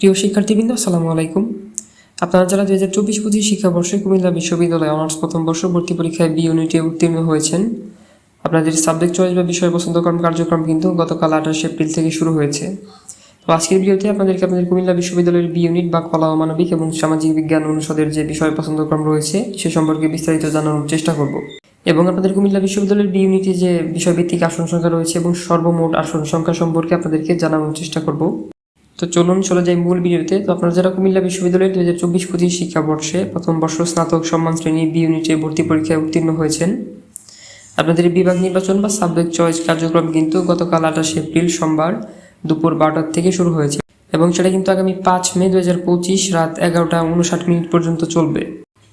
প্রিয় শিক্ষার্থীবৃন্দ, আসসালামু আলাইকুম। আপনারা যারা দু হাজার চব্বিশ পঁচিশ শিক্ষাবর্ষে কুমিল্লা বিশ্ববিদ্যালয়ে অনার্স প্রথম বর্ষ ভর্তি পরীক্ষায় বি ইউনিটে উত্তীর্ণ হয়েছেন, আপনাদের সাবজেক্ট চয়েস বা বিষয় পছন্দক্রম কার্যক্রম কিন্তু গতকাল আঠাশে এপ্রিল থেকে শুরু হয়েছে। তো আজকের ভিডিওতে আপনাদেরকে আপনাদের কুমিল্লা বিশ্ববিদ্যালয়ের বি ইউনিট বা কলা ও মানবিক এবং সামাজিক বিজ্ঞান অনুষদের যে বিষয় পছন্দক্রম রয়েছে, সে সম্পর্কে বিস্তারিত জানানোর চেষ্টা করব। এবং আপনাদের কুমিল্লা বিশ্ববিদ্যালয়ের বি ইউনিটে যে বিষয়ভিত্তিক আসন সংখ্যা রয়েছে এবং সর্বমোট আসন সংখ্যা সম্পর্কে আপনাদেরকে জানানোর চেষ্টা করব। তো চলুন, চলে যাই মূল ভিডিওতে। তো আপনারা যারা কুমিল্লা বিশ্ববিদ্যালয়ের দু হাজার চব্বিশ পঁচিশ শিক্ষাবর্ষে প্রথম বর্ষ স্নাতক সম্মান শ্রেণি বি ইউনিটে ভর্তি পরীক্ষায় উত্তীর্ণ হয়েছেন, আপনাদের বিভাগ নির্বাচন বা সাবজেক্ট চয়েস কার্যক্রম কিন্তু গতকাল আঠাশে এপ্রিল সোমবার দুপুর বারোটার থেকে শুরু হয়েছে এবং সেটা কিন্তু আগামী পাঁচ মে দু হাজার পঁচিশ রাত এগারোটা উনষাট মিনিট পর্যন্ত চলবে।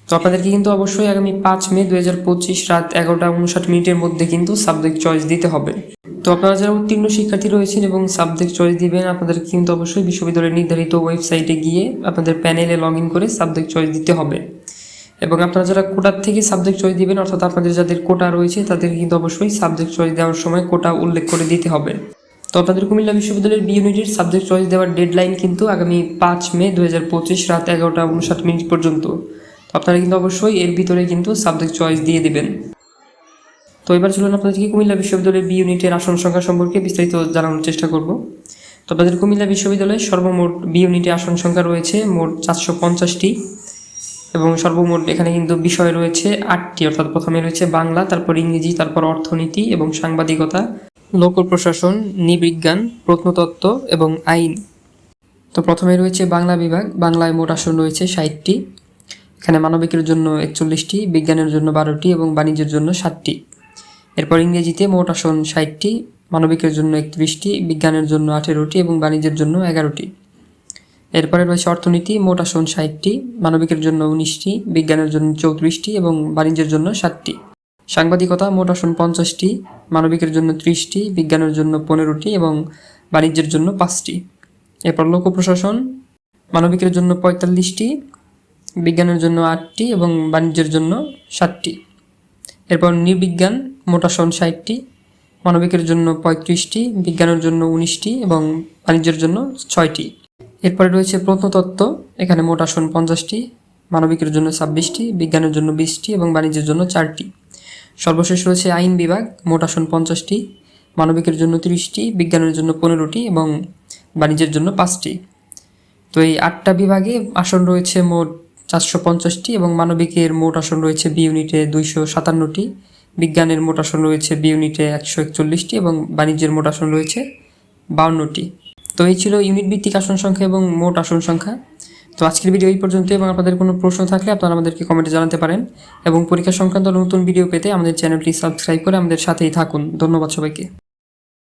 তো আপনাদেরকে কিন্তু অবশ্যই আগামী পাঁচ মে দু হাজার পঁচিশ রাত এগারোটা উনষাট মিনিটের মধ্যে কিন্তু সাবজেক্ট চয়েস দিতে হবে। তো আপনারা যারা উত্তীর্ণ শিক্ষার্থী রয়েছেন এবং সাবজেক্ট চয়েস দিবেন আপনাদের কিন্তু অবশ্যই বিশ্ববিদ্যালয়ের নির্ধারিত ওয়েবসাইটে গিয়ে আপনাদের প্যানেলে লগ ইন করে সাবজেক্ট চয়েস দিতে হবে। এবং আপনারা যারা কোটার থেকে সাবজেক্ট চয়েস দিবেন, অর্থাৎ আপনাদের যাদের কোটা রয়েছে তাদের কিন্তু অবশ্যই সাবজেক্ট চয়েস দেওয়ার সময় কোটা উল্লেখ করে দিতে হবে। তো আপনাদের কুমিল্লা বিশ্ববিদ্যালয়ের বি ইউনিটের সাবজেক্ট চয়েস দেওয়ার ডেডলাইন কিন্তু আগামী পাঁচ মে দু হাজার পঁচিশ রাত এগারোটা উনষাট মিনিট পর্যন্ত। তো আপনারা কিন্তু অবশ্যই এর ভিতরে কিন্তু সাবজেক্ট চয়েস দিয়ে দিবেন। তো এবার চলুন আপনাদেরকে কুমিল্লা বিশ্ববিদ্যালয়ের বি ইউনিটের আসন সংখ্যা সম্পর্কে বিস্তারিত জানানোর চেষ্টা করব। তো আপনাদের কুমিল্লা বিশ্ববিদ্যালয়ে সর্বমোট বি ইউনিটে আসন সংখ্যা রয়েছে মোট চারশো পঞ্চাশটি এবং সর্বমোট এখানে কিন্তু বিষয় রয়েছে আটটি। অর্থাৎ প্রথমে রয়েছে বাংলা, তারপর ইংরেজি, তারপর অর্থনীতি এবং সাংবাদিকতা লোক প্রশাসন, নৃবিজ্ঞান, প্রত্নতত্ত্ব এবং আইন। তো প্রথমে রয়েছে বাংলা বিভাগ। বাংলায় মোট আসন রয়েছে ষাটটি। এখানে মানবিকের জন্য একচল্লিশটি, বিজ্ঞানের জন্য বারোটি এবং বাণিজ্যের জন্য সাতটি। এরপর ইংরেজিতে মোট আসন ষাটটি, মানবিকের জন্য একত্রিশটি, বিজ্ঞানের জন্য আঠেরোটি এবং বাণিজ্যের জন্য এগারোটি। এরপরে রয়েছে অর্থনীতি, মোট আসন ষাটটি, মানবিকের জন্য উনিশটি, বিজ্ঞানের জন্য চৌত্রিশটি এবং বাণিজ্যের জন্য সাতটি সাংবাদিকতা, মোট আসন পঞ্চাশটি, মানবিকের জন্য ত্রিশটি, বিজ্ঞানের জন্য পনেরোটি এবং বাণিজ্যের জন্য পাঁচটি। এরপর লোক প্রশাসন, মানবিকের জন্য পঁয়তাল্লিশটি, বিজ্ঞানের জন্য আটটি এবং বাণিজ্যের জন্য সাতটি এরপর নৃবিজ্ঞান মোট আসন ষাটটি, মানবিকের জন্য পঁয়ত্রিশটি, বিজ্ঞানের জন্য উনিশটি এবং বাণিজ্যের জন্য ছয়টি। এরপরে রয়েছে প্রত্নতত্ত্ব, এখানে মোট আসন পঞ্চাশটি, মানবিকের জন্য ছাব্বিশটি, বিজ্ঞানের জন্য বিশটি এবং বাণিজ্যের জন্য চারটি। সর্বশেষ রয়েছে আইন বিভাগ, মোট আসন পঞ্চাশটি, মানবিকের জন্য তিরিশটি, বিজ্ঞানের জন্য পনেরোটি এবং বাণিজ্যের জন্য পাঁচটি। তো এই আটটা বিভাগে আসন রয়েছে মোট চারশো পঞ্চাশটি এবং মানবিকের মোট আসন রয়েছে বি ইউনিটে দুইশো সাতান্নটি। বিজ্ঞানের মোট আসন রয়েছে বি ইউনিটে একশো একচল্লিশটি এবং বাণিজ্যের মোট আসন রয়েছে বাউন্নটি। তো এই ছিল ইউনিট ভিত্তিক আসন সংখ্যা এবং মোট আসন সংখ্যা। তো আজকের ভিডিও এই পর্যন্ত এবং আপনাদের কোনো প্রশ্ন থাকলে আপনারা আমাদেরকে কমেন্টে জানাতে পারেন এবং পরীক্ষা সংক্রান্ত নতুন ভিডিও পেতে আমাদের চ্যানেলটি সাবস্ক্রাইব করে আমাদের সাথেই থাকুন। ধন্যবাদ সবাইকে।